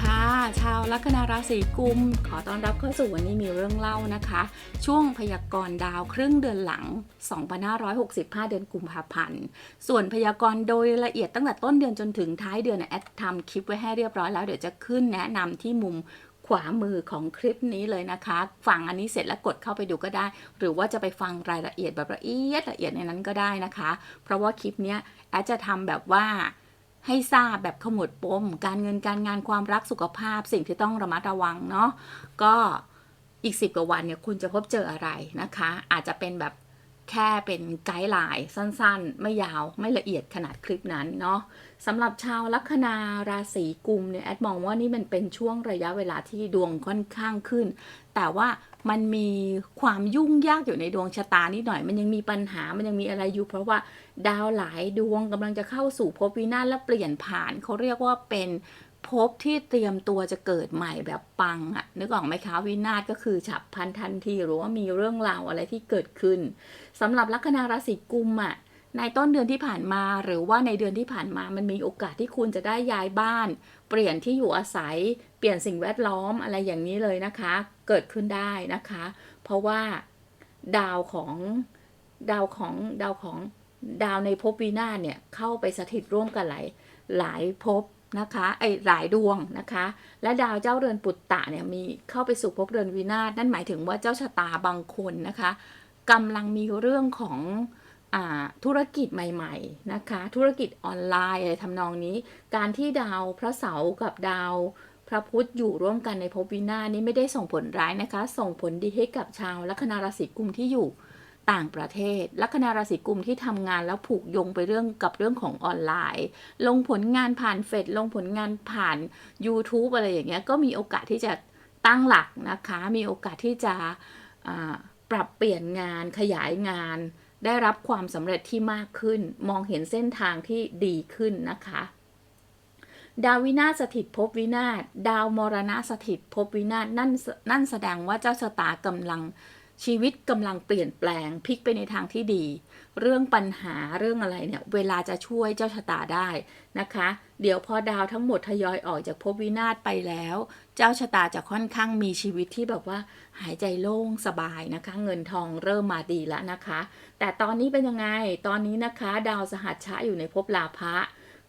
ค่ะ ชาวลัคนาราศีกุม ขอต้อนรับเข้าสู่วันนี้มีเรื่องเล่านะคะ ช่วงพยากรณ์ดาวครึ่งเดือนหลัง 2565 เดือนกุมภาพันธ์ ส่วนพยากรณ์โดยละเอียดตั้งแต่ต้นเดือนจนถึงท้ายเดือนแอดทำคลิปไว้ให้เรียบร้อยแล้วเดี๋ยวจะขึ้นแนะนำที่มุมขวามือของคลิปนี้เลยนะคะ ฟังอันนี้เสร็จแล้วกดเข้าไปดูก็ได้ หรือว่าจะไปฟังรายละเอียดแบบละเอียดละเอียดในนั้นก็ได้นะคะ เพราะว่าคลิปเนี้ยแอดจะทำแบบว่า ให้ทราบแบบขมวดปม การเงินการงานความรักสุขภาพ สิ่งที่ต้องระมัดระวังเนาะก็อีกสิบกว่าวันเนี่ยคุณจะพบเจออะไรนะคะ อาจจะเป็นแบบ แค่เป็นไกด์ไลน์สั้นๆ ไม่ยาวไม่ละเอียดขนาดคลิปนั้นเนาะสำหรับชาวลัคนาราศีกุมเนี่ยแอดมองว่านี่มันเป็นช่วงระยะเวลาที่ดวงค่อนข้างขึ้น แต่ว่ามันมีความยุ่งยากอยู่ในดวงชะตานิดหน่อย มันยังมีปัญหามันยังมีอะไรอยู่ เพราะว่าดาวหลายดวงกำลังจะเข้าสู่ภพวินาศและเปลี่ยนผ่านเขาเรียกว่าเป็น ภพที่เตรียมตัวจะเกิดใหม่แบบปังอะนึกออกไหมคะวินาศก็คือฉับพลันทันทีหรือว่ามีเรื่องราวอะไรที่เกิดขึ้นสำหรับลัคนาราศีกุมอะในต้นเดือนที่ผ่านมาหรือว่าในเดือนที่ผ่านมามันมีโอกาสที่คุณจะได้ย้ายบ้าน เปลี่ยนที่อยู่อาศัย เปลี่ยนสิ่งแวดล้อมอะไรอย่างนี้เลยนะคะ เกิดขึ้นได้นะคะ เพราะว่าดาวของดาวของดาวของดาวในภพวินาเนี่ยเข้าไปสถิตร่วมกันหลายหลายภพ นะคะไอหลายดวงนะคะ และดาวเจ้าเรือนปุตตะเนี่ยมีเข้าไปสู่ภพเรือนวินาศนั่นหมายถึงว่าเจ้าชะตาบางคนนะคะกำลังมีเรื่องของธุรกิจใหม่ ๆ นะคะ ธุรกิจออนไลน์อะไรทำนองนี้ การที่ดาวพระเสาร์กับดาวพระพุธอยู่ร่วมกันในภพวินาศนี้ไม่ได้ส่งผลร้ายนะคะ ส่งผลดีให้กับชาวลัคนาราศีกุมที่อยู่ ต่างประเทศ ลัคนาราศีกุมที่ทำงานแล้วผูกโยงไปเรื่องกับเรื่องของออนไลน์ ลงผลงานผ่านเฟซลงผลงานผ่าน YouTube อะไรอย่างเงี้ยก็มีโอกาสที่จะตั้งหลักนะคะ มีโอกาสที่จะปรับเปลี่ยนงานขยายงาน ได้รับความสำเร็จที่มากขึ้น มองเห็นเส้นทางที่ดีขึ้นนะคะ ดาววินาศสถิตภพวินาศดาวมรณะสถิตภพวินาศนั่นนั่นแสดงว่าเจ้าชะตากำลัง ชีวิตกำลังเปลี่ยนแปลงพลิกไปในทางที่ดี เรื่องปัญหาเรื่องอะไรเนี่ย เวลาจะช่วยเจ้าชะตาได้นะคะ เดี๋ยวพอดาวทั้งหมดทยอยออกจากภพวินาศไปแล้ว เจ้าชะตาจะค่อนข้างมีชีวิตที่แบบว่า หายใจโล่งสบายนะคะ เงินทองเริ่มมาดีแล้วนะคะ แต่ตอนนี้เป็นยังไงตอนนี้นะคะ ดาวสหัชชะอยู่ในภพลาภะ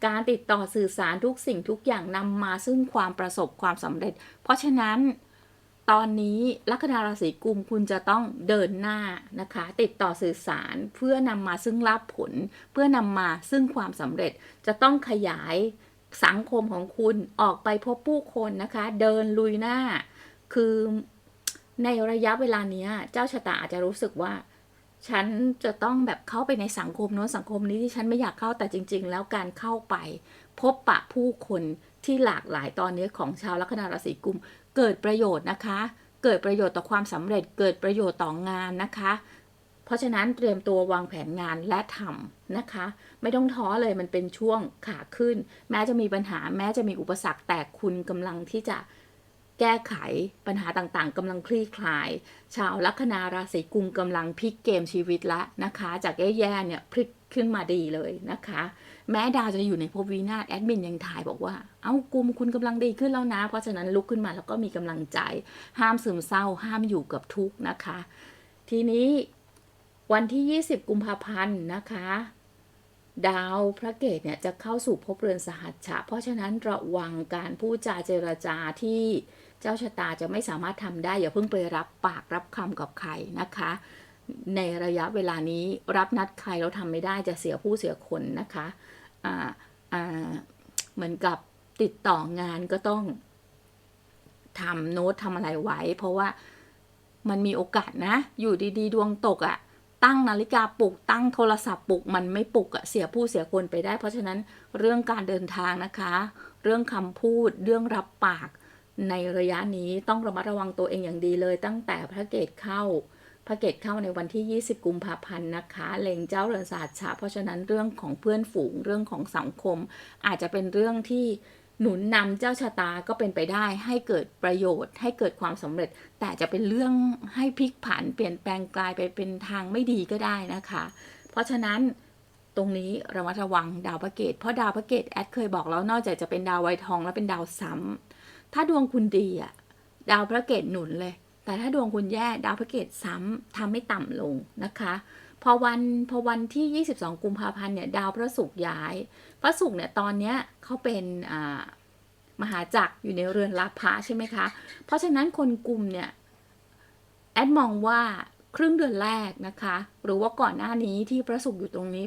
การติดต่อสื่อสารทุกสิ่งทุกอย่างนำมาซึ่งความประสบความสำเร็จ เพราะฉะนั้น ตอนนี้ลัคนาราศีกุมคุณจะต้องเดินหน้านะคะ ติดต่อสื่อสารเพื่อนำมาซึ่งลาภผล เพื่อนำมาซึ่งความสำเร็จจะต้องขยายสังคมของคุณออกไปพบผู้คนนะคะ เดินลุยหน้า คือในระยะเวลาเนี้ยเจ้าชะตาอาจจะรู้สึกว่า ฉันจะต้องแบบเข้าไปในสังคมโน้นสังคมนี้ที่ฉันไม่อยากเข้าแต่จริง ๆ แล้วการเข้าไป พบปะผู้คนที่หลากหลายตอนนี้ของชาวลัคนาราศีกุม เกิดประโยชน์นะคะ เกิดประโยชน์ต่อความสำเร็จ เกิดประโยชน์ต่องานนะคะ เพราะฉะนั้นเตรียมตัววางแผนงานและทำนะคะ ไม่ต้องท้อเลยมันเป็นช่วงขาขึ้น แม้จะมีปัญหาแม้จะมีอุปสรรคแต่คุณกำลังที่จะแก้ไขปัญหาต่างๆกำลังคลี่คลาย ชาวลัคนาราศีกุมกำลังพลิกเกมชีวิตละนะคะ จากแย่ๆเนี่ยพลิก ขึ้นมาดีเลยนะคะ แม้ดาวจะอยู่ในภพวินาศแอดมินยังถ่ายบอกว่า เอ้ากุมคุณกำลังดีขึ้นแล้วนะ เพราะฉะนั้นลุกขึ้นมาแล้วก็มีกำลังใจ ห้ามซึมเศร้า ห้ามอยู่กับทุกข์นะคะ ทีนี้วันที่ 20 กุมภาพันธ์นะคะ ดาวพระเกตเนี่ยจะเข้าสู่ภพเรือนสหัชชะ เพราะฉะนั้นระวังการพูดจาเจรจาที่เจ้าชะตาจะไม่สามารถทำได้อย่าเพิ่งไปรับปากรับคำกับใครนะคะ ในระยะเวลานี้รับนัดใครเราทำไม่ได้จะเสียผู้เสียคนนะคะอ่าอ่าเหมือนกับติดต่องานก็ต้องทำโน้ตทำอะไรไว้ เพราะว่ามันมีโอกาสนะ อยู่ดีๆ ดวงตกอะ่ะ ตั้งนาฬิกาปลุกตั้งโทรศัพท์ปลุกมันไม่ปลุกอะเสียผู้เสียคนไปได้ เพราะฉะนั้นเรื่องการเดินทางนะคะ เรื่องคำพูดเรื่องรับปากในระยะนี้ต้องระมัดระวังตัวเองอย่างดีเลย ตั้งแต่พระเกตเข้า พระเกตเข้าในวันที่ 20 กุมภาพันธ์นะคะเล็งเจ้าเรือนศาสตร์ชาเพราะฉะนั้นเรื่องของเพื่อนฝูงเรื่องของสังคม อาจจะเป็นเรื่องที่หนุนนำเจ้าชะตาก็เป็นไปได้ให้เกิดประโยชน์ ให้เกิดความสำเร็จ แต่จะเป็นเรื่องให้พลิกผันเปลี่ยนแปลงกลายไปเป็นทางไม่ดีก็ได้นะคะ เพราะฉะนั้นตรงนี้ระมัดระวังดาวพระเกตเพราะดาวพระเกตแอดเคยบอกแล้วนอกจากจะเป็นดาวไวทองแล้วเป็นดาวซ้ำถ้าดวงคุณดีอะดาวพระเกตหนุนเลย แต่ถ้าดวงคุณแย่ดาวพระเกตซ้ำทำให้ต่ำลงนะคะ พอวันพอวันที่ 22 กุมภาพันธ์เนี่ยดาวพระศุกร์ย้าย พระศุกร์เนี่ยตอนเนี้ยเขาเป็นอ่ามหาจักรอยู่ในเรือนรับพระใช่ไหมคะ เพราะฉะนั้นคนกลุ่มเนี่ยแอดมองว่าครึ่งเดือนแรกนะคะ หรือว่าก่อนหน้านี้ที่พระศุกร์อยู่ตรงนี้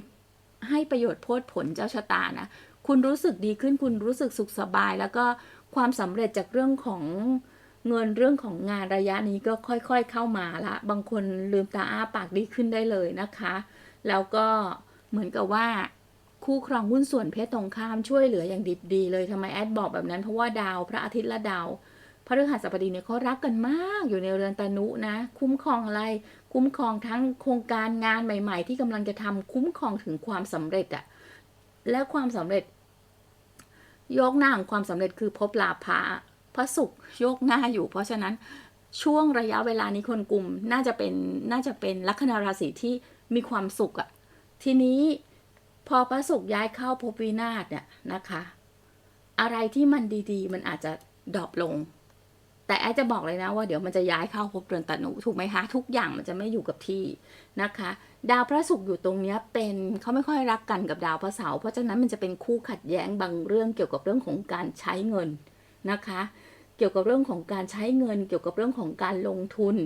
ให้ประโยชน์โพดผลเจ้าชะตานะคุณรู้สึกดีขึ้นคุณรู้สึกสุขสบาย แล้วก็ความสำเร็จจากเรื่องของ เงินเรื่องของงานระยะนี้ก็ค่อยๆเข้ามาละ บางคนลืมตาอ้าปากดีขึ้นได้เลยนะคะ แล้วก็เหมือนกับว่าคู่ครองหุ้นส่วนเพศตรงข้ามช่วยเหลืออย่างดิบดีเลยทำไมแอดบอกแบบนั้นเพราะว่าดาวพระอาทิตย์และดาวพระฤหัสบดีเนี่ยเขารักกันมากอยู่ในเรือนตานุนะ คุ้มครองอะไร คุ้มครองทั้งโครงการงานใหม่ ๆ ที่กำลังจะทำคุ้มครองถึงความสำเร็จอะและความสำเร็จ ยกหน้าของความสำเร็จคือพบลาภะ พระศุกร์โยกหน้าอยู่ เพราะฉะนั้นช่วงระยะเวลานี้คนกลุ่มน่าจะเป็นน่าจะเป็นลัคนาราศีที่มีความสุขอะทีนี้พอพระศุกร์ย้ายเข้าภพวินาศเนี่ยนะคะ อะไรที่มันดีๆ มันอาจจะดรอปลง แต่แอจะบอกเลยนะว่าเดี๋ยวมันจะย้ายเข้าภพเรือนตนุถูกไหมคะทุกอย่างมันจะไม่อยู่กับที่นะคะ ดาวพระศุกร์อยู่ตรงเนี้ยเป็นเขาไม่ค่อยรักกันกับดาวพระเสาร์เพราะฉะนั้นมันจะเป็นคู่ขัดแย้งบางเรื่องเกี่ยวกับเรื่องของการใช้เงินนะคะ กี่ยวกับเรื่องของการใช้เงิน เกี่ยวกับเรื่องของการลงทุน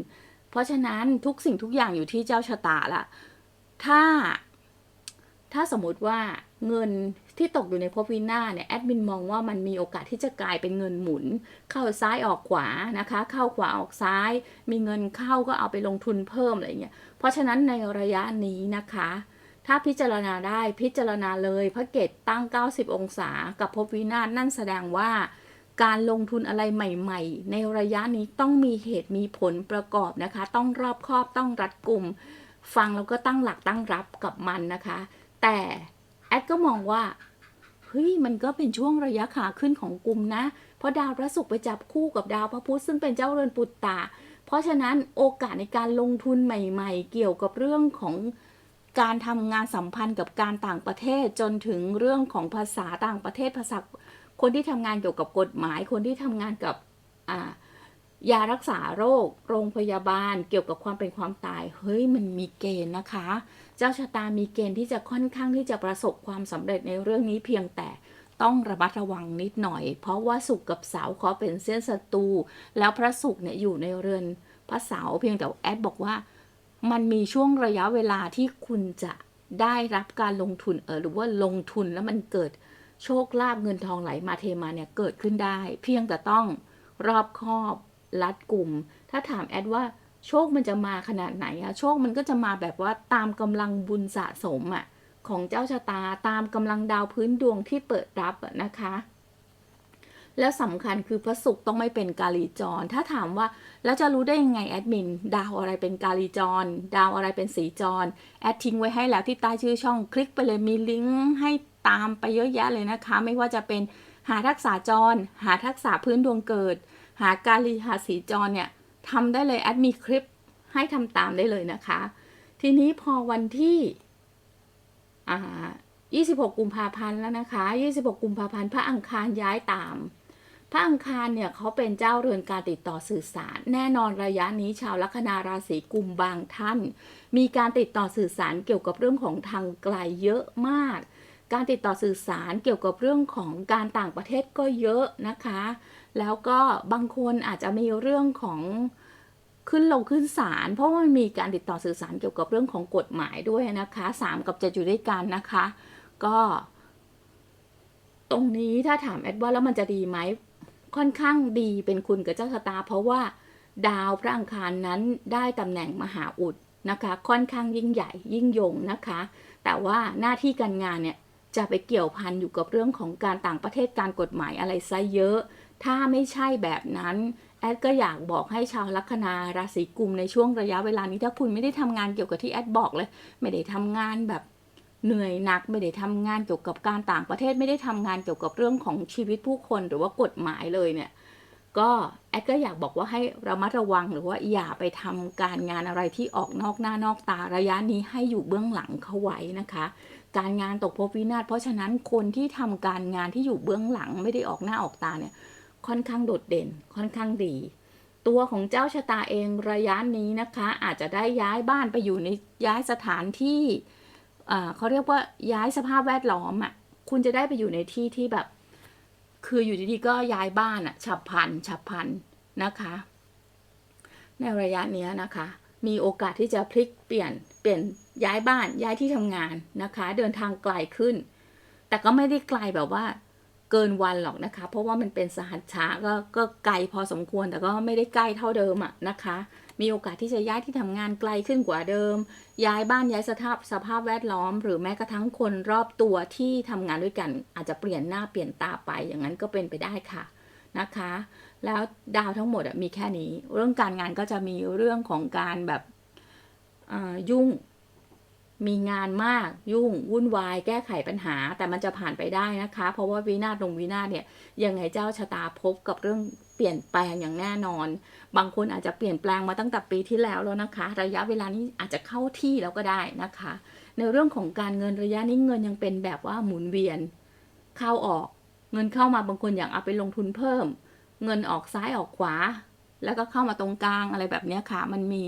เพราะฉะนั้นทุกสิ่งทุกอย่างอยู่ที่เจ้าชะตาละถ้า ถ้าสมมติว่าเงินที่ตกอยู่ในภพวินาเนี่ยแอดมินมองว่ามันมีโอกาสที่จะกลายเป็นเงินหมุน เข้าซ้ายออกขวานะคะ เข้าขวาออกซ้าย มีเงินเข้าก็เอาไปลงทุนเพิ่มอะไรเงี้ยเพราะฉะนั้นในระยะนี้นะคะ ถ้าพิจารณาได้พิจารณาเลยพระเกตตั้ง 90 องศากับภพวินาศนั่นแสดงว่า การลงทุนอะไรใหม่ ๆ ในระยะนี้ต้องมีเหตุมีผลประกอบนะคะ ต้องรอบคอบต้องรัดกลุ่ม ฟังแล้วก็ตั้งหลักตั้งรับกับมันนะคะ แต่แอดก็มองว่าเฮ้ยมันก็เป็นช่วงระยะขาขึ้นของกลุ่มนะ เพราะดาวพระศุกร์ไปจับคู่กับดาวพระพุธซึ่งเป็นเจ้าเรือนปุตตาเพราะฉะนั้นโอกาสในการลงทุนใหม่ ๆ เกี่ยวกับเรื่องของการทำงานสัมพันธ์กับการต่างประเทศจนถึงเรื่องของภาษาต่างประเทศภาษา คนที่ทำงานเกี่ยวกับกฎหมาย คนที่ทำงานกับยารักษาโรค โรงพยาบาล เกี่ยวกับความเป็นความตาย เฮ้ยมันมีเกณฑ์นะคะ เจ้าชะตามีเกณฑ์ที่จะค่อนข้างที่จะประสบความสำเร็จในเรื่องนี้เพียงแต่ต้องระมัดระวังนิดหน่อย เพราะว่าศุกกับเสาเขาเป็นเส้นศัตรูแล้วพระศุกเนี่ยอยู่ในเรือนพระเสาเพียงแต่แอดบอกว่า มันมีช่วงระยะเวลาที่คุณจะได้รับการลงทุนเออหรือว่าลงทุนแล้วมันเกิด โชคลาภเงินทองไหลมาเทมาเนี่ยเกิดขึ้นได้ เพียงแต่ต้องรอบคอบรัดกลุ่ม ถ้าถามแอดว่าโชคมันจะมาขนาดไหนอะโชคมันก็จะมาแบบว่าตามกำลังบุญสะสมอะของเจ้าชะตาตามกำลังดาวพื้นดวงที่เปิดรับนะคะ แล้วสำคัญคือพระศุกร์ต้องไม่เป็นกาลีจร ถ้าถามว่าแล้วจะรู้ได้ยังไงแอดมินดาวอะไรเป็นกาลีจร ดาวอะไรเป็นสีจรแอดทิ้งไว้ให้แล้วที่ใต้ชื่อช่องคลิกไปเลยมีลิงก์ให้ ตามไปเยอะแยะเลยนะคะ ไม่ว่าจะเป็นหาทักษะจร หาทักษะพื้นดวงเกิด หาการลีหาสีจรเนี่ยทำได้เลยแอดมีคลิปให้ทำตามได้เลยนะคะ ทีนี้พอวันที่26 กุมภาพันธ์แล้วนะคะ 26 กุมภาพันธ์พระอังคารย้ายตาม พระอังคารเนี่ยเขาเป็นเจ้าเรือนการติดต่อสื่อสาร แน่นอนระยะนี้ชาวลัคนาราศีกุมบางท่าน มีการติดต่อสื่อสารเกี่ยวกับเรื่องของทางไกลเยอะมาก การติดต่อสื่อสารเกี่ยวกับเรื่องของการต่างประเทศก็เยอะนะคะ แล้วก็บางคนอาจจะมีเรื่องของขึ้นลงขึ้นศาลเพราะว่ามันมีการติดต่อสื่อสารเกี่ยวกับเรื่องของกฎหมายด้วยนะคะสามกับจ็ดอยู่ด้วยกันนะคะ ก็ ตรงนี้ถ้าถามแอดว่าแล้วมันจะดีไหมค่อนข้างดีเป็นคุณกับเจ้าชะตา เพราะว่าดาวพระอังคารนั้นได้ตำแหน่งมหาอุดนะคะ ค่อนข้างยิ่งใหญ่ยิ่งยงนะคะ แต่ว่าหน้าที่การงานเนี่ย จะไปเกี่ยวพันอยู่กับเรื่องของการต่างประเทศการกฎหมายอะไรซะเยอะ ถ้าไม่ใช่แบบนั้นแอดก็อยากบอกให้ชาวลัคนาราศีกุมในช่วงระยะเวลานี้ถ้าคุณไม่ได้ทำงานเกี่ยวกับที่แอดบอกเลย ไม่ได้ทำงานแบบเหนื่อยหนักไม่ได้ทำงานเกี่ยวกับการต่างประเทศไม่ได้ทำงานเกี่ยวกับเรื่องของชีวิตผู้คนหรือว่ากฎหมายเลยเนี่ยก็แอดก็อยากบอกว่าให้ระมัดระวังหรือว่าอย่าไปทำการงานอะไรที่ออกนอกหน้านอกตาระยะนี้ให้อยู่เบื้องหลังเขาไว้นะคะ การงานตกภพวินาศเพราะฉะนั้นคนที่ทำการงานที่อยู่เบื้องหลังไม่ได้ออกหน้าออกตาเนี่ยค่อนข้างโดดเด่นค่อนข้างดี ตัวของเจ้าชะตาเองระยะนี้นะคะ อาจจะได้ย้ายบ้านไปอยู่ในย้ายสถานที่เขาเรียกว่าย้ายสภาพแวดล้อมอะ่ะคุณจะได้ไปอยู่ในที่ที่แบบ คืออยู่ดีๆก็ย้ายบ้านอะ่ะฉับพลันฉับพลันนะคะ ในระยะนี้นะคะ มีโอกาสที่จะพลิกเปลี่ยนเปลี่ยน ย้ายบ้านย้ายที่ทำงานนะคะ เดินทางไกลขึ้น แต่ก็ไม่ได้ไกลแบบว่าเกินวันหรอกนะคะ เพราะว่ามันเป็นสหัสช้าก็ก็ไกลพอสมควรแต่ก็ไม่ได้ใกล้เท่าเดิมอะนะคะ มีโอกาสที่จะย้ายที่ทำงานไกลขึ้นกว่าเดิม ย้ายบ้านย้ายสภาพสภาพแวดล้อม หรือแม้กระทั่งคนรอบตัวที่ทำงานด้วยกัน อาจจะเปลี่ยนหน้าเปลี่ยนตาไปอย่างนั้นก็เป็นไปได้ค่ะนะคะ แล้วดาวทั้งหมดมีแค่นี้ เรื่องการงานก็จะมีเรื่องของการแบบยุ่ง มีงานมากยุ่งวุ่นวาย แก้ไขปัญหา แต่มันจะผ่านไปได้นะคะ เพราะว่าวินาศลงวินาศเนี่ยยังไงเจ้าชะตาพบกับเรื่องเปลี่ยนแปลงอย่างแน่นอน บางคนอาจจะเปลี่ยนแปลงมาตั้งแต่ปีที่แล้วแล้วนะคะ ระยะเวลานี้อาจจะเข้าที่แล้วก็ได้นะคะ ในเรื่องของการเงินระยะนี้เงินยังเป็นแบบว่าหมุนเวียน เข้าออก เงินเข้ามาบางคนอยากเอาไปลงทุนเพิ่ม เงินออกซ้ายออกขวา แล้วก็เข้ามาตรงกลางอะไรแบบนี้ค่ะ มันมี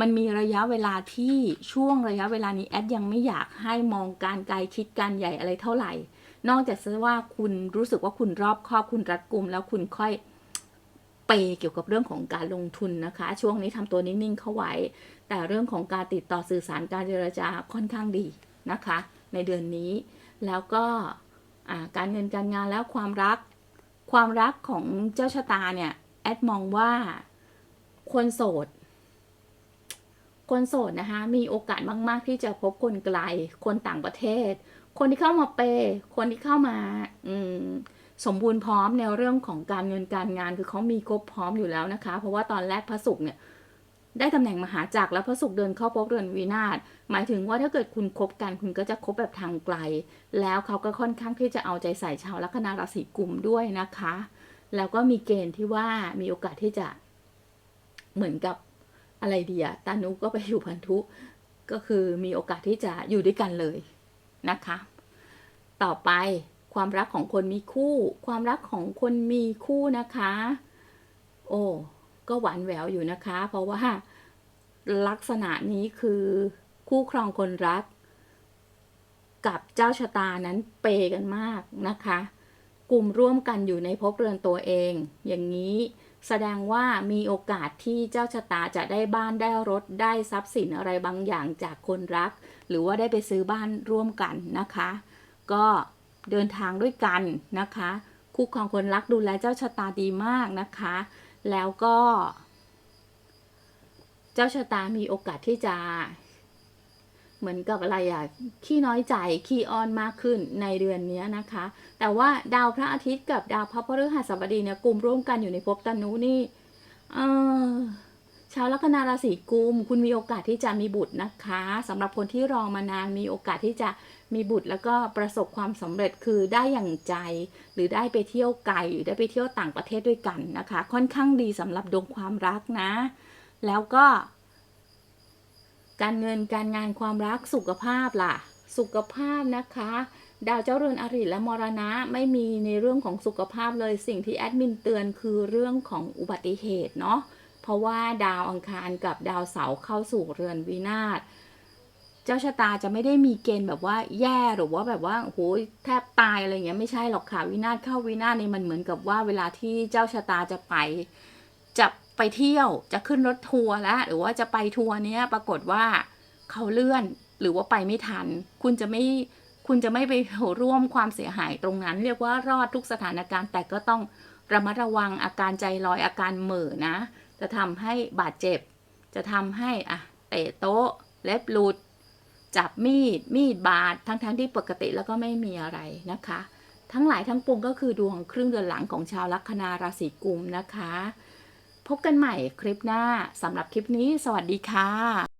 มันมีระยะเวลาที่ช่วงระยะเวลานี้แอดยังไม่อยากให้มองการไกลคิดการใหญ่อะไรเท่าไหร่ นอกจากว่าคุณรู้สึกว่าคุณรอบครอบคุณรัดกุม แล้วคุณค่อยเปยเกี่ยวกับเรื่องของการลงทุนนะคะ ช่วงนี้ทำตัวนิ่งๆเข้าไว้ แต่เรื่องของการติดต่อสื่อสารการเจรจาค่อนข้างดีนะคะ ในเดือนนี้ แล้วก็การเงินการงานแล้วความรัก ความรักของเจ้าชะตาเนี่ย แอดมองว่าคนโสด คนโสดนะคะ มีโอกาสมาก ๆ ที่จะพบคนไกล คนต่างประเทศ คนที่เข้ามาเปย์คนที่เข้ามาอืมสมบูรณ์พร้อมในเรื่องของการเงินการงานคือเขามีครบพร้อมอยู่แล้วนะคะ เพราะว่าตอนแรกพระศุกร์เนี่ยได้ตำแหน่งมหาจักรแล้วพระศุกร์เดินเข้าพบเรือนวินาศหมายถึงว่าถ้าเกิดคุณคบกันคุณก็จะคบแบบทางไกล แล้วเขาก็ค่อนข้างที่จะเอาใจใส่ชาวลัคนาราศีกุมด้วยนะคะ แล้วก็มีเกณฑ์ที่ว่ามีโอกาสที่จะเหมือนกับอะไรเดียตานุก็ไปอยู่พันธุ ก็คือมีโอกาสที่จะอยู่ด้วยกันเลยนะคะ ต่อไปความรักของคนมีคู่ ความรักของคนมีคู่นะคะ โอ้ก็หวานแหววอยู่นะคะ เพราะว่าลักษณะนี้คือคู่ครองคนรัก กับเจ้าชะตานั้นเปกันมากนะคะ กลุ่มร่วมกันอยู่ในภพเรือนตัวเอง อย่างนี้แสดงว่ามีโอกาสที่เจ้าชะตาจะได้บ้านได้รถได้ทรัพย์สินอะไรบางอย่างจากคนรัก หรือว่าได้ไปซื้อบ้านร่วมกันนะคะ ก็เดินทางด้วยกันนะคะ คู่ครองคนรักดูแลเจ้าชะตาดีมากนะคะ แล้วก็ เจ้าชะตามีโอกาสที่จะ เหมือนกับอะไรอะขี้น้อยใจขี้อ้อนมากขึ้นในเดือนนี้นะคะ แต่ว่าดาวพระอาทิตย์กับดาวพระพฤหัสบดีเนี่ยกลุ่มร่วมกันอยู่ในภพตนุนี่เออชาวลัคนาราศีกุม คุณมีโอกาสที่จะมีบุตรนะคะสำหรับคนที่รอมานานมีโอกาสที่จะมีบุตรแล้วก็ประสบความสำเร็จคือได้อย่างใจ หรือได้ไปเที่ยวไกลหรือได้ไปเที่ยวต่างประเทศด้วยกันนะคะ ค่อนข้างดีสำหรับดวงความรักนะ แล้วก็ การเงินการงานความรักสุขภาพล่ะ สุขภาพนะคะ ดาวเจ้าเรือนอริและมรณะไม่มีในเรื่องของสุขภาพเลยสิ่งที่แอดมินเตือนคือเรื่องของอุบัติเหตุเนาะเพราะว่าดาวอังคารกับดาวเสาร์เข้าสู่เรือนวินาศเจ้าชะตาจะไม่ได้มีเกณฑ์แบบว่าแย่หรือว่าแบบว่าโอ้โหแทบตายอะไรเงี้ยไม่ใช่หรอกค่ะวินาศเข้าวินาศนี่มันเหมือนกับว่าเวลาที่เจ้าชะตาจะไป จะ ไปเที่ยวจะขึ้นรถทัวร์แล้วหรือว่าจะไปทัวร์เนี้ยปรากฏว่าเขาเลื่อนหรือว่าไปไม่ทัน คุณจะไม่คุณจะไม่ไปร่วมความเสียหายตรงนั้น เรียกว่ารอดทุกสถานการณ์ แต่ก็ต้องระมัดระวังอาการใจลอยอาการเหม่อนะ จะทำให้บาดเจ็บ จะทำให้อะเตะโต๊ะ เล็บหลุด จับมีด มีดบาดทั้งๆทที่ปกติแล้วก็ไม่มีอะไรนะคะ ทั้งหลายทั้งปวงก็คือดวงครึ่งเดือนหลังของชาวลัคนาราศีกุมนะคะ พบกันใหม่คลิปหน้าสำหรับคลิปนี้ สวัสดีค่ะ